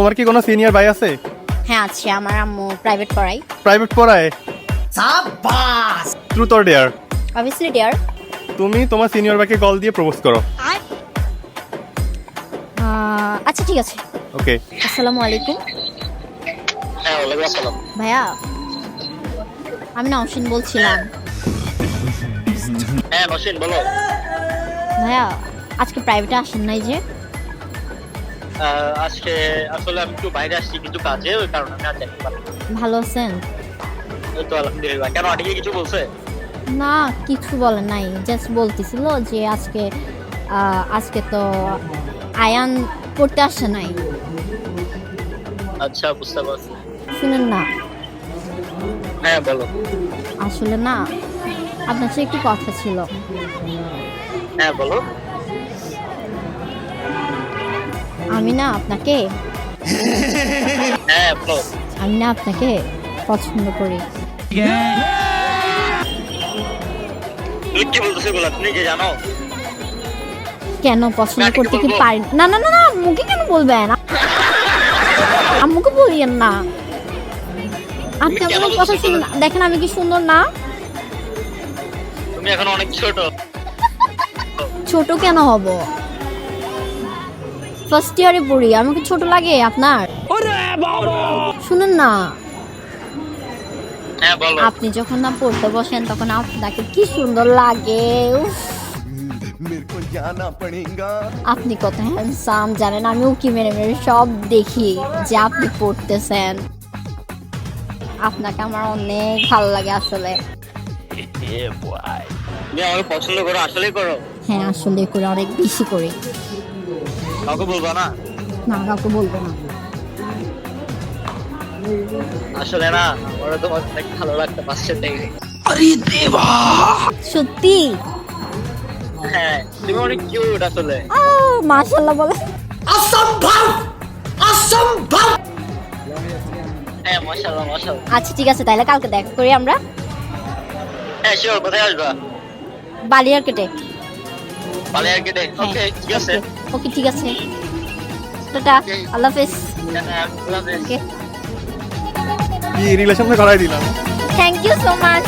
তোমার কি কোনো সিনিয়র ভাই আছে? হ্যাঁ আছে আমার আম্মু প্রাইভেট পড়াই প্রাইভেট পড়ায়? Truth or dare obviously dear তুমি তোমার সিনিয়র ভাইকে কল দিয়ে প্রপোজ করো। আচ্ছা ঠিক আছে। ওকে আসসালামু আলাইকুম। হ্যাঁ ভাইয়া আমি না অসীন বলছিলাম। হ্যাঁ নসীন বলো। ভাইয়া আজকে প্রাইভেটে আসেন নাই যে। আজকে আসলে আমি একটু বাইরে আসছি কিছু কাজে ওই কারণে আমি আর যেতে পারিনি। ভালো আছেন? এই তো আলহামদুলিল্লাহ। কেন আটিকে কিছু বলছে? না কিছু বলে নাই। জাস্ট বলতেছিল যে আজকে আহ, আজকে তো আয়ান পড়তে আসে নাই। আচ্ছা বুঝতে পারছি। শুনেন না? হ্যাঁ বলো। আসলে না আপনার সাথে একটু কথা ছিল। হ্যাঁ বলো। আমি না আপনাকে হ্যাঁ আমি না আপনাকে পছন্দ করি। জানো? কেন পছন্দ করতে কি পারি না? না না না আম্মুকে কেন বলবেন আম্মুকে বলিয়েন না। আপনি আমার কথা শুনুন দেখেন আমি কি সুন্দর না? তুমি এখন অনেক ছোট। ছোট কেন হব? ফার্স্ট ইয়ারে পড়ি আমাকে ছোট লাগে আপনার? শুনুন না। হ্যাঁ, আপনি যখন না পড়তে বসেন তখন আপনাকে কি সুন্দর লাগে আপনি কত হ্যান্ডসাম জানেন আমি উকি মেরে মেরে সব দেখি যে আপনি পড়তেছেন। আপনাকে আমার অনেক ভালো লাগে আসলে। পছন্দ করো আসলে করো। হ্যাঁ আসলে করে অনেক বেশি করে। কাউকে বলবা না? না কাউকে বলব না। আসলে না আমার তোমার অনেক ভালো লাগতো পাশের থেকে সত্যি? হ্যাঁ তুমি অনেক কিউট আসলে। মাশাল্লাহ বলে। হ্যাঁ মাশাআল্লাহ মাশাআল্লাহ। আচ্ছা ঠিক আছে তাহলে কালকে দেখা করি আমরা। হ্যাঁ শিওর কোথায় আসবা? বালিয়ার কেটে। বালিয়ার গেটে ওকে ঠিক আছে। ওকে ঠিক আছে। টাটা আল্লাহ হাফেজ। হ্যাঁ, আল্লাহ হাফেজ। ওকে কি রিলেশন করাই দিলাম। Thank you so much